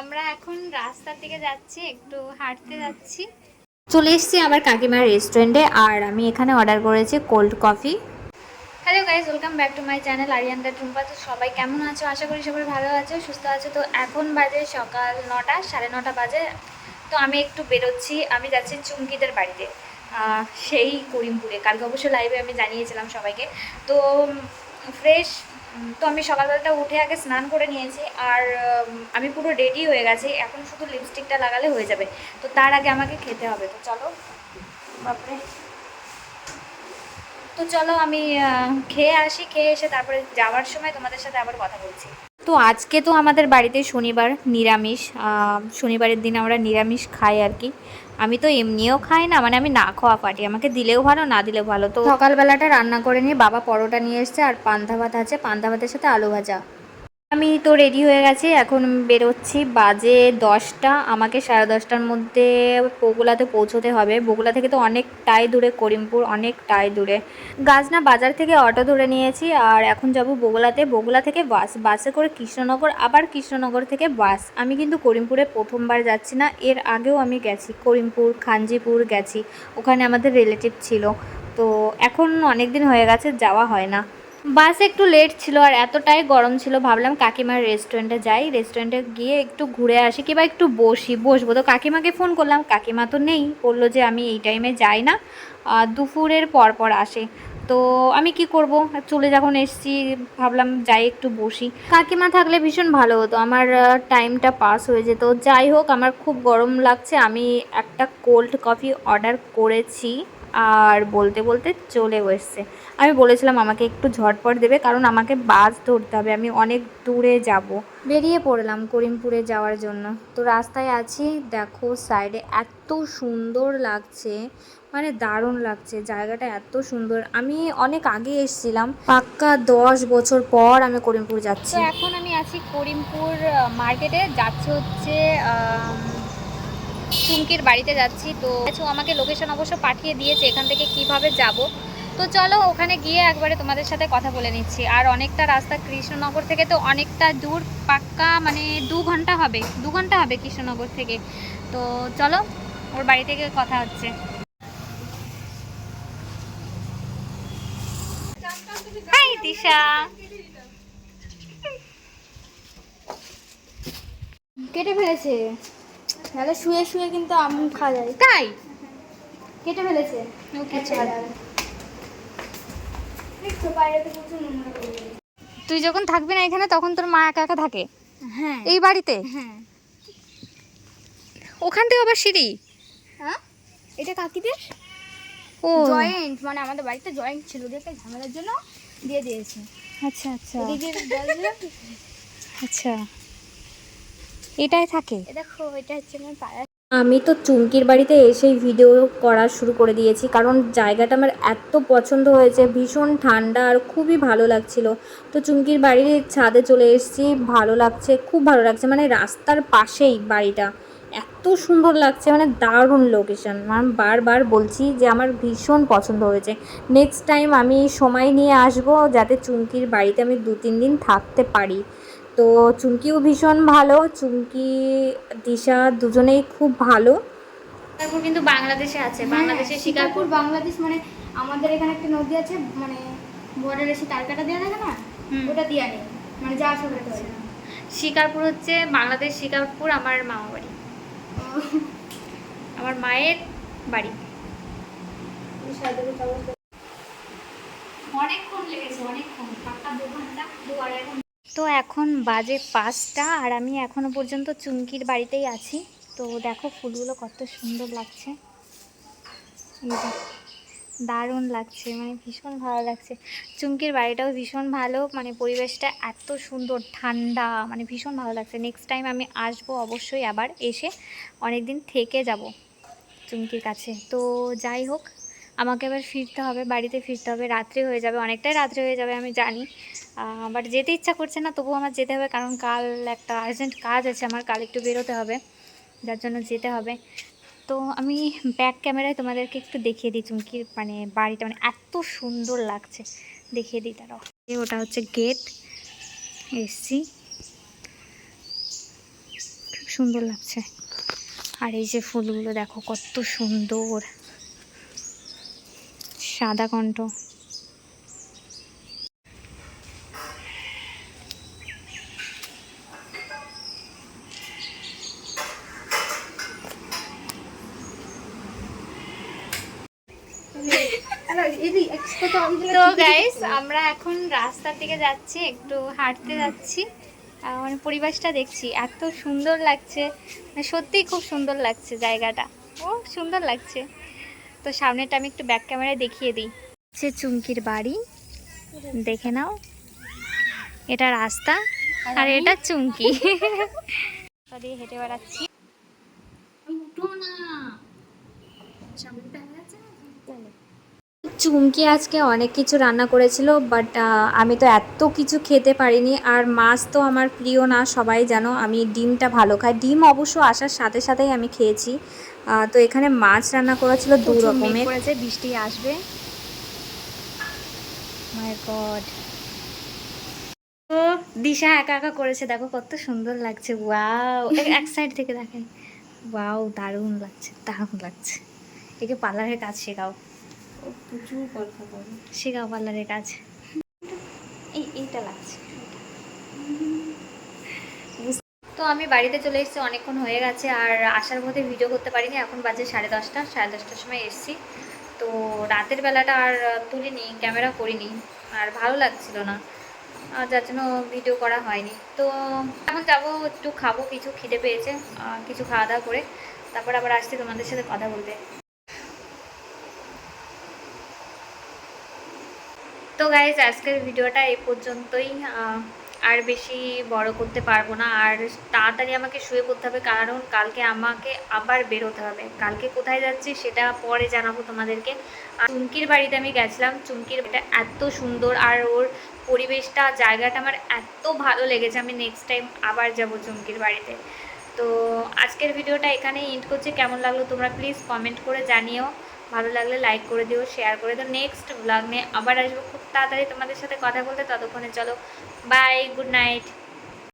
আমরা এখন রাস্তার দিকে যাচ্ছি একটু হাঁটতে যাচ্ছি। চলে এসেছি আমার কাকিমার রেস্টুরেন্টে আর আমি এখানে অর্ডার করেছি cold coffee hello guys welcome back to my channel আরিয়ানদা Tumpa তো সবাই কেমন আছো? আশা করি সবাই ভালো আছো সুস্থ আছো। তো এখন বাজে সকাল নটা সাড়ে নটা বাজে। তো আমি একটু বেরোচ্ছি আমি যাচ্ছি চুমকিদের বাড়িতে সেই করিমপুরে। কালকে অবশ্য লাইভে আমি জানিয়েছিলাম সবাইকে। তো ফ্রেশ তো আমি সকালবেলাটা উঠে আগে স্নান করে নিয়েছি আর আমি পুরো রেডি হয়ে গেছি। এখন শুধু লিপস্টিকটা লাগালে হয়ে যাবে। তো তার আগে আমাকে খেতে হবে। তো চলো। বাপরে। তো চলো আমি খেয়ে আসি। খেয়ে এসে তারপরে যাওয়ার সময় তোমাদের সাথে আবার কথা বলছি। তো আজকে তো আমাদের বাড়িতে শনিবার নিরামিষ শনিবারের দিন আমরা নিরামিষ খাই আর কি। আমি তো এমনিও খাই না মানে আমি না খাওয়া পাটি আমাকে দিলেও ভালো, না দিলেও ভালো। তো সকালবেলাটা রান্না করে নিয়ে বাবা পরোটা নিয়ে এসছে আর পান্তা ভাত আছে। পান্তা ভাতের সাথে আলু ভাজা। আমি তো রেডি হয়ে গেছি, এখন বেরোচ্ছি বাজে দশটা, আমাকে সাড়ে দশটার মধ্যে বগুলাতে পৌঁছতে হবে। বগুলা থেকে তো অনেকটাই দূরে, করিমপুর অনেকটাই দূরে। গাজনা বাজার থেকে অটো ধরে নিয়েছি, আর এখন যাব বগুলাতে বগুলা থেকে বাস, বাসে করে কৃষ্ণনগর, আবার কৃষ্ণনগর থেকে বাস। আমি কিন্তু করিমপুরে প্রথমবার যাচ্ছি না, এর আগেও আমি গেছি। করিমপুর খাঞ্জিপুর গেছি, ওখানে আমাদের রিলেটিভ ছিল। তো এখন অনেক দিন হয়ে গেছে, যাওয়া হয় না। বাস একটু লেট ছিল আর এতটাই গরম ছিল, ভাবলাম কাকিমার রেস্টুরেন্টে যাই। রেস্টুরেন্টে গিয়ে একটু ঘুরে আসি কিংবা একটু বসি, বসবো। তো কাকিমাকে ফোন করলাম, কাকিমা তো নেই, বলল যে আমি এই টাইমে যাই না। দুপুরের পর পর আসে। তো আমি কি করব? চলে যখন এসছি, ভাবলাম যাই একটু বসি। কাকিমা থাকলে ভীষণ ভালো হতো। আমার টাইমটা পাস হয়ে যেত। যাই হোক, আমার খুব গরম লাগছে। আমি একটা কোল্ড কফি অর্ডার করেছি। আর বলতে বলতে চলেও এসছে। আমি বলেছিলাম আমাকে একটু ঝটপট দেবে কারণ আমাকে বাস ধরতে হবে। আমি অনেক দূরে যাব। বেরিয়ে পড়লাম করিমপুরে যাওয়ার জন্য। তো রাস্তায় আছি দেখো সাইডে এত সুন্দর লাগছে মানে দারুণ লাগছে জায়গাটা এত সুন্দর। আমি অনেক আগে এসেছিলাম পাক্কা দশ বছর পর আমি করিমপুর যাচ্ছি। এখন আমি আছি করিমপুর মার্কেটে যাচ্ছি হচ্ছে চুমকির বাড়িতে যাচ্ছি, তো আমাকে লোকেশন অবশ্য পাঠিয়ে দিয়েছে এখান থেকে কীভাবে যাব। তো চলো ওখানে গিয়ে একবারে তোমাদের সাথে কথা বলে নিচ্ছি। আর অনেকটা রাস্তা কৃষ্ণনগর থেকে তো অনেকটা দূর, পাক্কা মানে দু ঘণ্টা হবে, দু ঘণ্টা হবে কৃষ্ণনগর থেকে। তো চলো, ওর বাড়ি থেকে কথা হচ্ছে। কেটে ফেলেছে। তাহলে শুয়ে শুয়ে কিন্তু আম খাওয়া যায়। তাই? কেটে ফেলেছে। তুই যখন থাকবি না এখানে তখন তোর মা একা একা থাকে? হ্যাঁ। এই বাড়িতে? হ্যাঁ। ওখান থেকে আবার সিঁড়ি? হ্যাঁ? এটা কাকিদের? ও। জয়েন্ট মানে আমাদের বাড়িতে জয়েন্ট ছিল দেখে ঝামেলার জন্য দিয়ে দিয়েছে। আচ্ছা আচ্ছা। আচ্ছা। এটাই থাকে। দেখো এটা হচ্ছে আমার পাড়া আমি তো চুমকির বাড়িতে এসেই ভিডিও করা শুরু করে দিয়েছি কারণ জায়গাটা আমার এত পছন্দ হয়েছে ভীষণ ঠান্ডা আর খুবই ভালো লাগছিল। তো চুমকির বাড়ির ছাদে চলে এসেছি ভালো লাগছে খুব ভালো লাগছে। মানে রাস্তার পাশেই বাড়িটা। এত সুন্দর লাগছে মানে দারুণ লোকেশন আমি বারবার বলছি যে আমার ভীষণ পছন্দ হয়েছে। নেক্সট টাইম আমি সময় নিয়ে আসব যাতে চুমকির বাড়িতে আমি দু তিন দিন থাকতে পারি। তো চুমকিও ভীষণ ভালো চুমকি দিশা দুজনেই খুব ভালো। শিকারপুর কিন্তু বাংলাদেশে আছে বাংলাদেশে হ্যাঁ, শিকারপুর শিকারপুর বাংলাদেশ মানে আমাদের এখানে একটা নদী আছে মানে বর্ডার এসে তারকাটা দেওয়া থাকে না ওটা দেওয়া নেই মানে যা আসা শিকারপুর হচ্ছে বাংলাদেশ শিকারপুর আমার মামা বাড়ি। আমার মায়ের বাড়ি। অনেকক্ষণ লেগেছে অনেকক্ষণ পাক্কা দু ঘণ্টা দু আড়াই ঘণ্টা। তো এখন বাজে পাঁচটা আর আমি এখনও পর্যন্ত চুমকির বাড়িতেই আছি। তো দেখো ফুলগুলো কত সুন্দর লাগছে। দারুণ লাগছে মানে ভীষণ ভালো লাগছে। চুমকির বাড়িটাও ভীষণ ভালো মানে পরিবেশটা এত সুন্দর, ঠান্ডা মানে ভীষণ ভালো লাগছে। নেক্সট টাইম আমি আসব অবশ্যই আবার এসে অনেক দিন থেকে যাব চুমকির কাছে। তো যাই হোক আমাকে এবার ফিরতে হবে, বাড়িতে ফিরতে হবে, রাত্রি হয়ে যাবে, অনেকটাই রাত্রি হয়ে যাবে আমি জানি। বাট যেতে ইচ্ছা করছে না, তবুও আমার যেতে হবে, কারণ কাল একটা আর্জেন্ট কাজ আছে আমার, কাল একটু বেরোতে হবে, যার জন্য যেতে হবে। তো আমি ব্যাক ক্যামেরায় তোমাদেরকে একটু দেখিয়ে দিই, চুমকির মানে বাড়িটা মানে এত সুন্দর লাগছে। দেখিয়ে দিই তারাও ওটা হচ্ছে গেট এসছি খুব সুন্দর লাগছে। আর এই যে ফুলগুলো দেখো, কত সুন্দর। সাদা কণ্ঠ তো গাইস আমরা এখন রাস্তার দিকে যাচ্ছি, একটু হাঁটতে যাচ্ছি। মানে পরিবেশটা দেখছি, এত সুন্দর লাগছে। মানে সত্যিই খুব সুন্দর লাগছে জায়গাটা। ও সুন্দর লাগছে। তো সামনেটা আমি একটু ব্যাক ক্যামেরায় দেখিয়ে দিই। সে চুমকির বাড়ি। দেখে নাও। এটা রাস্তা আর এটা চুমকি। হেঁটে বেড়াচ্ছি। চুমকি আজকে অনেক কিছু রান্না করেছিল বাট আমি তো এত কিছু খেতে পারিনি। আর মাছ তো আমার প্রিয় না সবাই জানো আমি ডিমটা ভালো খাই। ডিম অবশ্য আসার সাথে সাথেই আমি খেয়েছি। তো এখানে মাছ রান্না করেছিল দু রকমের। বৃষ্টি আসবে। তো দিশা একা একা করেছে দেখো কত সুন্দর লাগছে ওয়াও এক সাইড থেকে দেখাই ওয়াও দারুণ লাগছে দারুণ লাগছে। একে পার্লারের কাজ শেখাও। প্রচুর গল্প করে শেখাও পার্লারের কাজ। এই এইটা লাগছে। তো আমি বাড়িতে চলে এসেছি অনেকক্ষণ হয়ে গেছে আর আসার মধ্যে ভিডিও করতে পারিনি। এখন বাজে সাড়ে দশটা সাড়ে দশটার সময় এসেছি। তো রাতের বেলাটা আর তুলিনি ক্যামেরা করিনি। আর ভালো লাগছিল না আর যার জন্য ভিডিও করা হয়নি। তো এখন যাব একটু খাব কিছু খিদে পেয়েছে কিছু খাওয়া দাওয়া করে। তারপর আবার আসছি তোমাদের সাথে কথা বলতে। তো গাইজ আজকের ভিডিওটা এই পর্যন্তই। আর বেশি বড় করতে পারব না। আর তাড়াতাড়ি আমাকে শুয়ে পড়তে হবে, কারণ কালকে আমাকে আবার বেরোতে হবে। কালকে কোথায় যাচ্ছি সেটা পরে জানাব তোমাদেরকে। চুমকির বাড়িতে আমি গেছিলাম। চুমকির বাড়িটা এত সুন্দর, আর ওর পরিবেশটা, জায়গাটা আমার এত ভালো লেগেছে। আমি নেক্সট টাইম আবার যাব চুমকির বাড়িতে। তো আজকের ভিডিওটা এখানেই এন্ড করছি। কেমন লাগল তোমরা প্লিজ কমেন্ট করে জানিও। ভালো লাগলে লাইক করে দিও শেয়ার করে দিও। নেক্সট ব্লগ নিয়ে আবার আসব। খুব তাড়াতাড়ি তোমাদের সাথে কথা বলতে, ততক্ষণে চলো। Bye good night